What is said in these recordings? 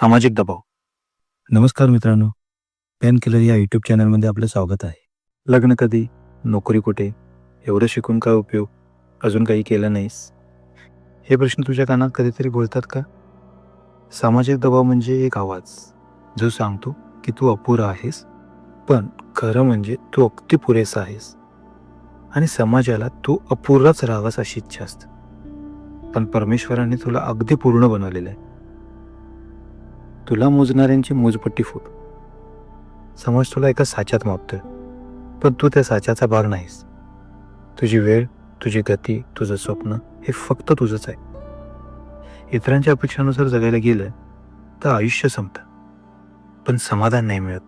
सामाजिक दबाव. नमस्कार मित्रांनो. पेन किलर या यूट्यूब चॅनलमध्ये आपलं स्वागत आहे. लग्न कधी? नोकरी कुठे? एवढं शिकून काय उपयोग? अजून काही केलं नाहीस? हे प्रश्न तुझ्या कानात कधीतरी बोलतात का? सामाजिक दबाव म्हणजे एक आवाज. जो सांगतो की तू अपुरा आहेस पण खरं म्हणजे तू अगदी पुरेसा आहेस. आणि समाजाला तू अपुराच राहावास अशी इच्छा असते. पण परमेश्वराने तुला अगदी पूर्ण बनवलेलं आहे. तुला मोजणाऱ्यांची मोजपट्टी फूट. समज तुला एका साच्यात मापतोय पण तू त्या साच्याचा भाग नाहीस. तुझी वेळ तुझी गती तुझं स्वप्न हे फक्त तुझंच आहे. इतरांच्या अपेक्षानुसार जगायला गेलं तर आयुष्य संपतं पण समाधान नाही मिळत.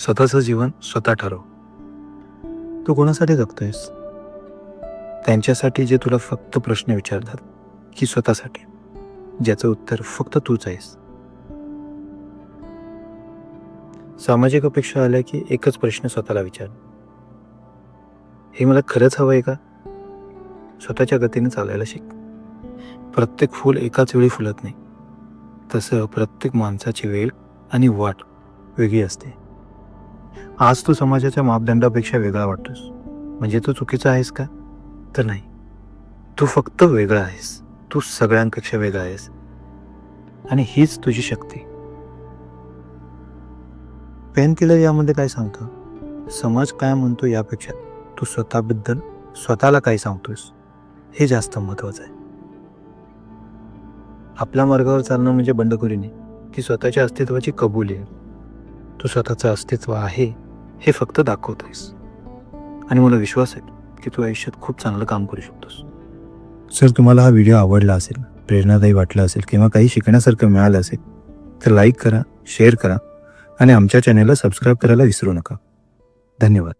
स्वतःचं जीवन स्वतः ठरव. तू कोणासाठी जगतोयस? त्यांच्यासाठी जे तुला फक्त प्रश्न विचारतात की स्वतःसाठी? ज्याचं उत्तर फक्त तूच आहेस. सामाजिक अपेक्षा आल्या की एकच प्रश्न स्वतःला विचार. हे मला खरंच हवं आहे का? स्वतःच्या गतीने चालायला शिक. प्रत्येक फूल एकाच वेळी फुलत नाही. तसं प्रत्येक माणसाची वेळ आणि वाट वेगळी असते. आज तू समाजाच्या मापदंडापेक्षा वेगळा वाटतोस. म्हणजे तू चुकीचा आहेस का? तर नाही. तू फक्त वेगळा आहेस. तू सगळ्यांपेक्षा वेगळा आहेस. आणि हीच तुझी शक्ती. पेन किलर यामध्ये काय सांगतं? समाज काय म्हणतो यापेक्षा तू स्वतःबद्दल स्वतःला काय सांगतोस हे जास्त महत्वाचं आहे. आपल्या मार्गावर चालणं म्हणजे बंडखोरी नाही ती स्वतःच्या अस्तित्वाची कबुली आहे. तू स्वतःचं अस्तित्व आहे हे फक्त दाखवतोयस. आणि मला विश्वास आहे की तू आयुष्यात खूप चांगलं काम करू शकतोस. सर तुम्हाला हा व्हिडिओ आवडला असेल प्रेरणादायी वाटला असेल किंवा काही शिकण्यासारखं मिळालं असेल तर लाईक करा शेअर करा आणि आमच्या चॅनेलला सबस्क्राईब करायला विसरू नका. धन्यवाद.